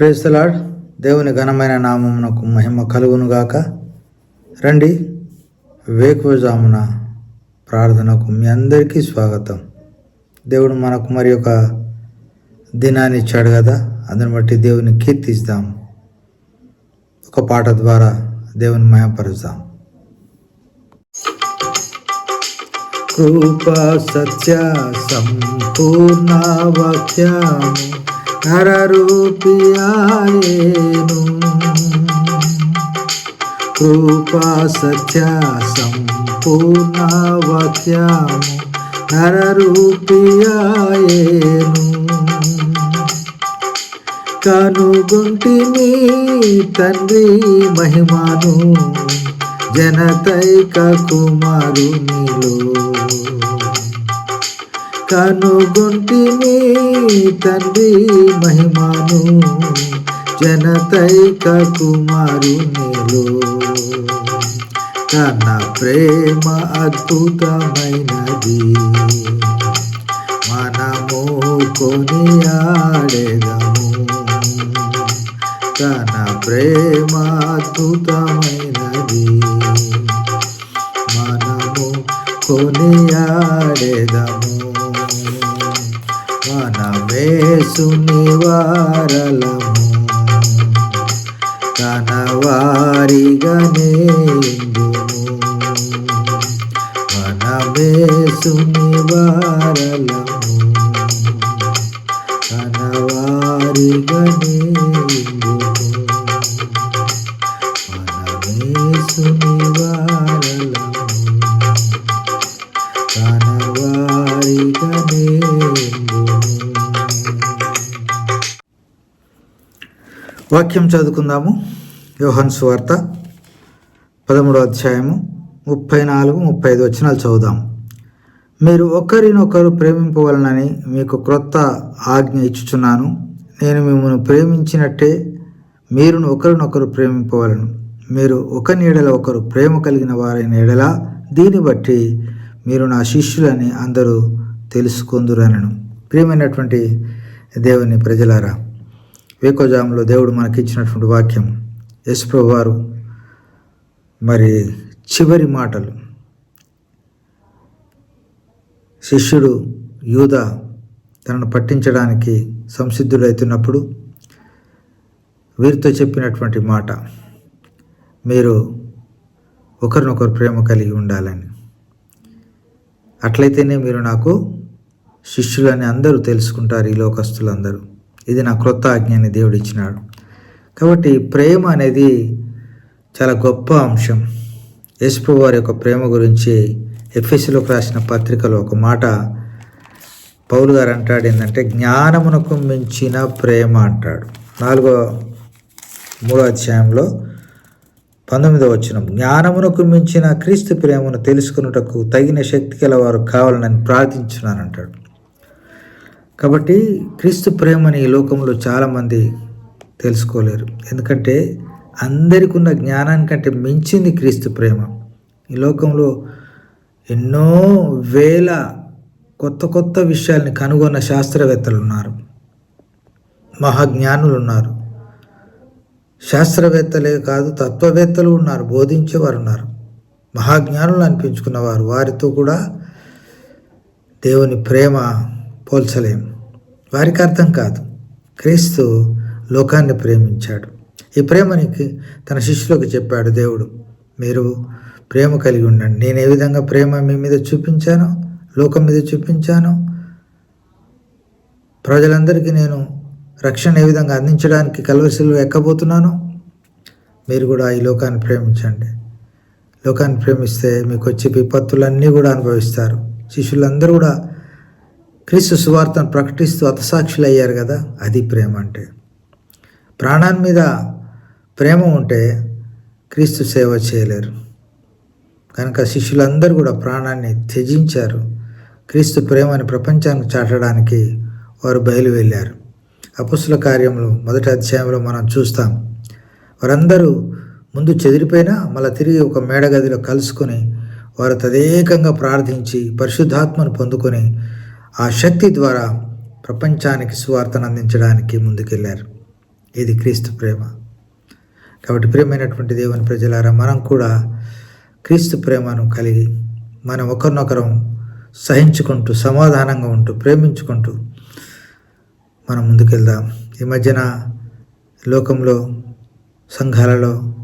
Praise the Lord దేవుని ఘనమైన నామమునకు మహిమ కలుగునుగాక. రండి వేకువజామున ప్రార్థనకు మీ అందరికీ స్వాగతం. దేవుడు మనకు మరి ఒక దినాన్ని ఇచ్చాడు కదా అందుని బట్టి దేవుని కీర్తిస్తాం. ఒక పాట ద్వారా దేవుని మయపరుస్తాం. కృపా సత్య సంపూర్ణ వాక్యము నరరూపియాయేను కృపా సత్య సంపూర్ణ వాక్యము నరరూపియాయేను కనుగొంటిని తండ్రి మహిమను జనతైక కుమారునిలో. కనుగొంటిని తండ్రి మహిమను జనతైక కుమారునిలో తన ప్రేమ అద్భుతమైనది మనము కొనియాడెదము. తన ప్రేమ అద్భుతమైనది మనము కొనియాడెదము. మనమేసుని వారలము. తన వారిగానే ఇందుము మనమేసుని వారలము. తన వారిగానే ఇందుము మనమేసుని వారలము. తన వారిగానే వాక్యం చదువుకుందాము. యోహన్ సువార్త పదమూడో అధ్యాయము ముప్పై నాలుగు ముప్పై ఐదు వచనాలు చదువుదాం. మీరు ఒకరినొకరు ప్రేమింపవలనని మీకు క్రొత్త ఆజ్ఞ ఇచ్చుచున్నాను. నేను మిమ్మల్ని ప్రేమించినట్టే మీరును ఒకరినొకరు ప్రేమింపవలను. మీరు ఒక నీడల ఒకరు ప్రేమ కలిగిన వారైన ఎడల దీన్ని బట్టి మీరు నా శిష్యులని అందరూ తెలుసుకుందురనను. ప్రియమైనటువంటి దేవుని ప్రజలారా వేకోజాములో దేవుడు మనకి ఇచ్చినటువంటి వాక్యం. యశ్ప్రభు వారు మరి చివరి మాటలు. శిష్యుడు యూద తనను పట్టించడానికి సంసిద్ధుడైతున్నప్పుడు వీరితో చెప్పినటువంటి మాట మీరు ఒకరినొకరు ప్రేమ కలిగి ఉండాలని. అట్లయితేనే మీరు నాకు శిష్యులని అందరూ తెలుసుకుంటారు ఈ లోకస్తులందరూ. ఇది నా క్రొత్త ఆజ్ఞని దేవుడు ఇచ్చినాడు కాబట్టి ప్రేమ అనేది చాలా గొప్ప అంశం. యేసుప్రభు వారి యొక్క ప్రేమ గురించి ఎఫ్ఎస్సిలోకి రాసిన పత్రికలో ఒక మాట పౌలు గారు అంటాడు ఏంటంటే జ్ఞానమునకు మించిన ప్రేమ అంటాడు. నాలుగో మూడో అధ్యాయంలో పంతొమ్మిదో వచ్చిన జ్ఞానమునకు మించిన క్రీస్తు ప్రేమను తెలుసుకున్నటకు తగిన శక్తి గల వారు కావాలని ప్రార్థించున్నానంటాడు కాబట్టి క్రీస్తు ప్రేమని ఈ లోకంలో చాలామంది తెలుసుకోలేరు. ఎందుకంటే అందరికి ఉన్న జ్ఞానానికంటే మించింది క్రీస్తు ప్రేమ. ఈ లోకంలో ఎన్నో వేల కొత్త కొత్త విషయాల్ని కనుగొన్న శాస్త్రవేత్తలు ఉన్నారు మహాజ్ఞానులు ఉన్నారు శాస్త్రవేత్తలే కాదు తత్వవేత్తలు ఉన్నారు బోధించేవారు ఉన్నారు మహాజ్ఞానులు అనిపించుకున్నవారు వారితో కూడా దేవుని ప్రేమ పోల్చలేం. వారికి అర్థం కాదు. క్రీస్తు లోకాన్ని ప్రేమించాడు. ఈ ప్రేమనికి తన శిష్యులకు చెప్పాడు దేవుడు మీరు ప్రేమ కలిగి ఉండండి. నేను ఏ విధంగా ప్రేమ మీ మీద చూపించానో లోకం మీద చూపించానో ప్రజలందరికీ నేను రక్షణ ఏ విధంగా అందించడానికి కలవరిశిలో ఎక్కబోతున్నాను మీరు కూడా ఈ లోకాన్ని ప్రేమించండి. లోకాన్ని ప్రేమిస్తే మీకు వచ్చే విపత్తులన్నీ కూడా అనుభవిస్తారు. శిష్యులందరూ కూడా క్రీస్తు సువార్తను ప్రకటిస్తూ అతసాక్షులు అయ్యారు కదా అది ప్రేమ అంటే. ప్రాణాన్ని మీద ప్రేమ ఉంటే క్రీస్తు సేవ చేయలేరు. కనుక శిష్యులందరూ కూడా ప్రాణాన్ని త్యజించారు. క్రీస్తు ప్రేమని ప్రపంచానికి చాటడానికి వారు బయలు వెళ్ళారు. అపుస్తుల కార్యములు మొదటి అధ్యాయంలో మనం చూస్తాం. వారందరూ ముందు చెదిరిపోయినా మళ్ళీ తిరిగి ఒక మేడగదిలో కలుసుకొని వారు తదేకంగా ప్రార్థించి పరిశుద్ధాత్మను పొందుకొని ఆ శక్తి ద్వారా ప్రపంచానికి సువార్తను అందించడానికి ముందుకెళ్ళారు ఇది క్రీస్తు ప్రేమ. కాబట్టి ప్రేమైనటువంటి దేవుని ప్రజలారా మనం కూడా క్రీస్తు ప్రేమను కలిగి మనం ఒకరినొకరం సహించుకుంటూ సమాధానంగా ఉంటూ ప్రేమించుకుంటూ మనం ముందుకెళ్దాం. ఈ మధ్యన లోకంలో సంఘాలలో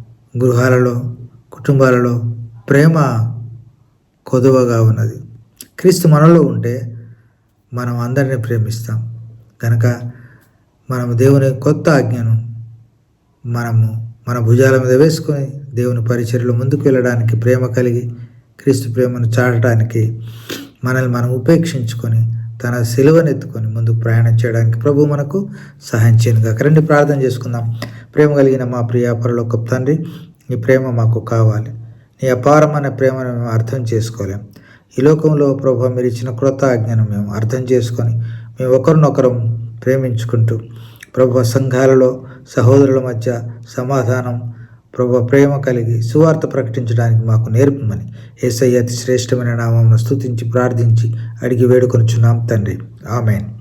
గృహాలలో కుటుంబాలలో ప్రేమ కొదువగా ఉన్నది. క్రీస్తు మనలో ఉంటే మనం అందరినీ ప్రేమిస్తాం. కనుక మనము దేవుని కొత్త ఆజ్ఞను మనము మన భుజాల మీద వేసుకొని దేవుని పరిచర్యలో ముందుకు వెళ్ళడానికి ప్రేమ కలిగి క్రీస్తు ప్రేమను చాటడానికి మనల్ని మనం ఉపేక్షించుకొని తన సిలువనెత్తుకొని ముందుకు ప్రయాణం చేయడానికి ప్రభు మనకు సహాయం చేయను రండి ప్రార్థన చేసుకుందాం. ప్రేమ కలిగిన మా ప్రియ పరలోక తండ్రి నీ ప్రేమ మాకు కావాలి. నీ అపారమైన ప్రేమను మేము అర్థం చేసుకోలేం. ఈ లోకంలో ప్రభు మీరు ఇచ్చిన క్రొత్త ఆజ్ఞను మేము అర్థం చేసుకొని మేము ఒకరినొకరం ప్రేమించుకుంటూ ప్రభు సంఘాలలో సహోదరుల మధ్య సమాధానం ప్రభు ప్రేమ కలిగి సువార్త ప్రకటించడానికి మాకు నేర్పమని ఏసయ్య అతి శ్రేష్టమైన నామమును స్థుతించి ప్రార్థించి అడిగి వేడుకొనుచున్నాం తండ్రి. ఆమెన్.